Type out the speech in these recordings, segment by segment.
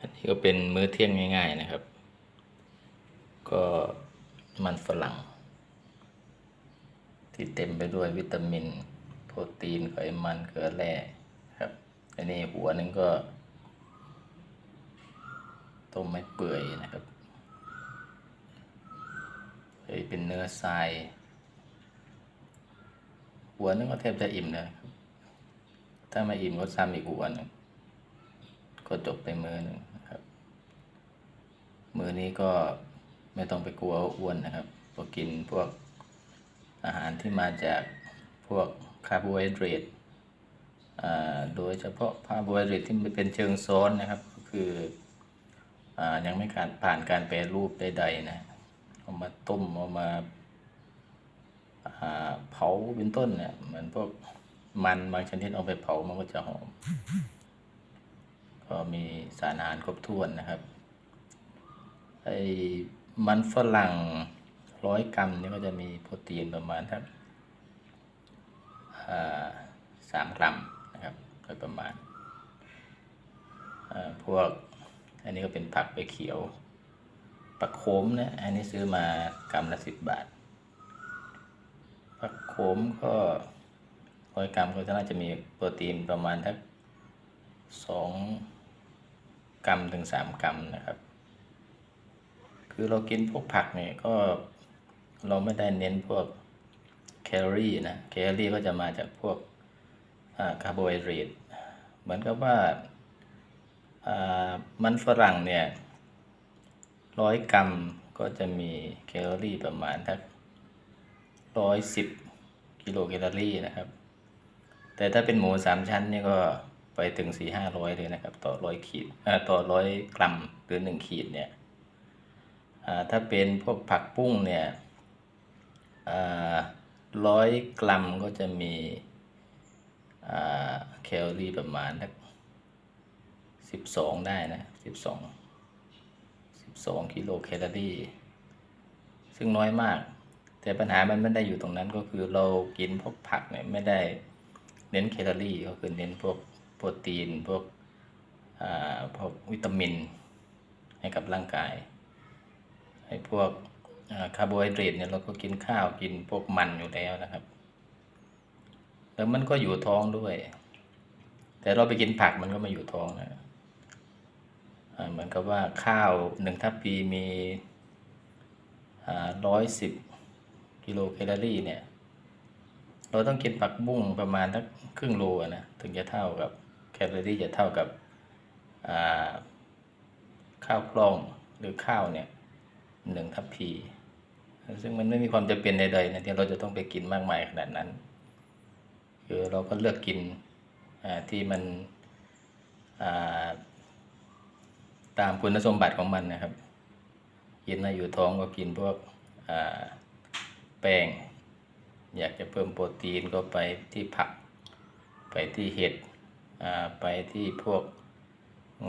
อันนี้ก็เป็นมื้อเที่ยงง่าย ๆนะครับ ก็มันฝรั่ง ที่เต็มไปด้วยวิตามิน โปรตีนไขมันเกลือแร่ครับ อันนี้หัวนึงก็ต้มไม่เปื่อยนะครับเฮ้ยเป็นเนื้อทราย หัวนึงก็แทบจะอิ่มแล้วนะครับ ถ้าไม่อิ่มก็ซ้ำอีกหัวหนึง ก็จบไปมือหนึ่งนะครับ มือนี้ก็ไม่ต้องไปกลัวอ้วนนะครับพอกินพวกอาหารที่มาจากพวกคาร์โบไฮเดรตอ่าโดยเฉพาะคาร์โบไฮเดรตที่มันเป็นเชิงซ้อนนะครับ ก็คืออ่ายังไม่การผ่านการแปรรูปใดๆนะเอามาต้มเอามาเผาเป็นต้นเนี่ยเหมือนพวกมันบางชนิดเอาไปเผามันก็จะหอม ก็มีสารอาหารครบถ้วนนะครับไอ้มันฝรั่งร้อยกรัมนี่ก็จะมีโปรตีนประมาณทักสามกรัมนะครับโดยประมาณ พวกอันนี้ก็เป็นผักใบเขียวผักโขมนะ อันนี้ซื้อมากรัมละสิบบาทผักโขมก็ร้อยกรัมก็น่าจะมีโปรตีนประมาณทักสอง กรัมถึงสามกรัมนะครับ คือเรากินพวกผักเนี่ยก็เราไม่ได้เน้นพวกแคลอรี่นะแคลอรี่ก็จะมาจากพวกคาร์โบไฮเดรตเหมือนกับว่ามันฝรั่งเนี่ยร้อยกรัมก็จะมีแคลอรี่ประมาณทักร้อยสิบกิโลแคลอรี่นะครับ แต่ถ้าเป็นหมูสามชั้นนี่ก็ ไปถึงสี่ห้าร้อยเลยนะครับ ต่อร้อยขีดอ่อต่อร้อยกรัมหรือหนึ่งขีดเนี่ยอ่าถ้าเป็นพวกผักปุ้งเนี่ยร้อยกรัมก็จะมีอ่าแคลอรี่ประมาณสักสิบสองได้นะสิบสองสิบสองกิโลแคลอรี่ ซึ่งน้อยมาก แต่ปัญหามันไม่ได้อยู่ตรงนั้นก็คือเรากินพวกผักเนี่ยไม่ได้เน้นแคลอรี่ก็คือเน้นพวก โปรตีนพวกอ่าพวกวิตามินให้กับร่างกายให้พวกอ่าคาร์โบไฮเดรตเนี่ยเราก็กินข้าวกินพวกมันอยู่แล้วนะครับ แล้วมันก็อยู่ท้องด้วย แต่เราไปกินผักมันก็ไม่อยู่ท้องนะอ่าเหมือนกับว่าข้าวหนึ่งทัพพีมีร้อยสิบกิโลแคลอรี่เนี่ย เราต้องกินผักบุ้งประมาณทักครึ่งโลนะถึงจะเท่ากับ ลอรี่จะเท่ากับข้าวกล้องหรือข้าวเนี่ยหนึ่งทัพพีซึ่งมันไม่มีความจำเป็นใดๆนะที่เราจะต้องไปกินมากมายขนาดนั้นคือเราก็เลือกกินที่มันตามคุณสมบัติของมันนะครับ กินให้อยู่ท้องก็กินพวกแป้ง อยากจะเพิ่มโปรตีนก็ไปที่ผัก ไปที่เห็ด ไปที่พวก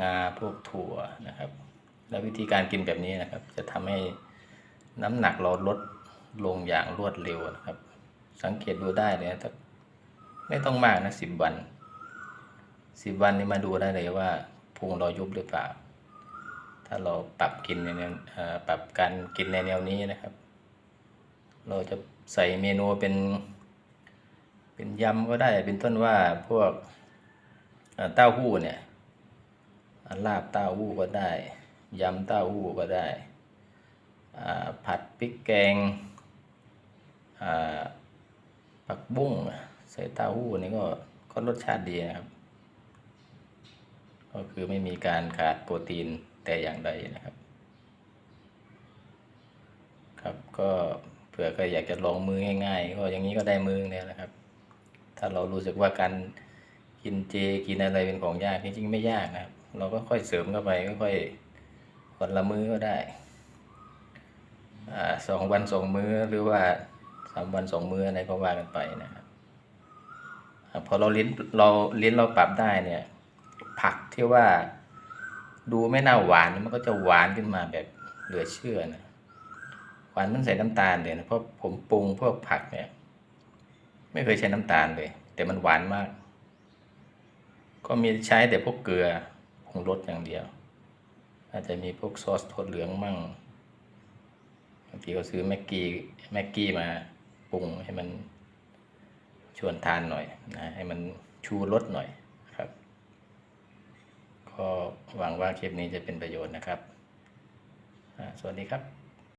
งาพวกถั่วนะครับ แล้ววิธีการกินแบบนี้นะครับ จะทำให้น้ำหนักเราลดลงอย่างรวดเร็วนะครับ สังเกตดูได้เลยนะถ้าไม่ต้องมากนะสิบวันสิบวันนี้มาดูได้เลยว่าพุงเรายุบหรือเปล่า ถ้าเราปรับกินในแนวปรับการกินในแนวนี้นะครับ เราจะใส่เมนูเป็น เป็นยำก็ได้เป็นต้นว่าพวก เต้าหู้เนี่ยลาบเต้าหู้ก็ได้ยำเต้าหู้ก็ได้ผัดพริกแกงผักบุ้งใส่เต้าหู้นี่ก็ก็รสชาติดีนะครับ ก็คือไม่มีการขาดโปรตีนแต่อย่างใดนะครับ ครับก็เผื่อก็อยากจะลองมือง่ายๆก็อย่างนี้ก็ได้มือเนี่ยนะครับ ถ้าเรารู้สึกว่าการ กินเจกินอะไรเป็นของยากจริงๆไม่ยากนะครับ เราก็ค่อยเสริมเข้าไปค่อยๆวันละมื้อก็ได้สองวันสองมื้อหรือว่าสามวันสองมื้ออะไรก็ว่ากันไปนะครับพอเราลิ้นเราลิ้นเราปรับได้เนี่ย ผักที่ว่าดูไม่น่าหวานมันก็จะหวานขึ้นมาแบบเหลือเชื่อนะหวานมันใส่น้ำตาลเลยนะเพราะผมปรุงพวกผักเนี่ย ไม่เคยใช้น้ำตาลเลย แต่มันหวานมาก ก็มีใช้แต่พวกเกลือผงรสอย่างเดียว อาจจะมีพวกซอสทดเหลืองมั่งบางทีก็ซื้อแม็กกี้แม็กกี้มาปรุงให้มันชวนทานหน่อยนะให้มันชูรสหน่อยครับ ก็หวังว่าคลิปนี้จะเป็นประโยชน์นะครับ สวัสดีครับ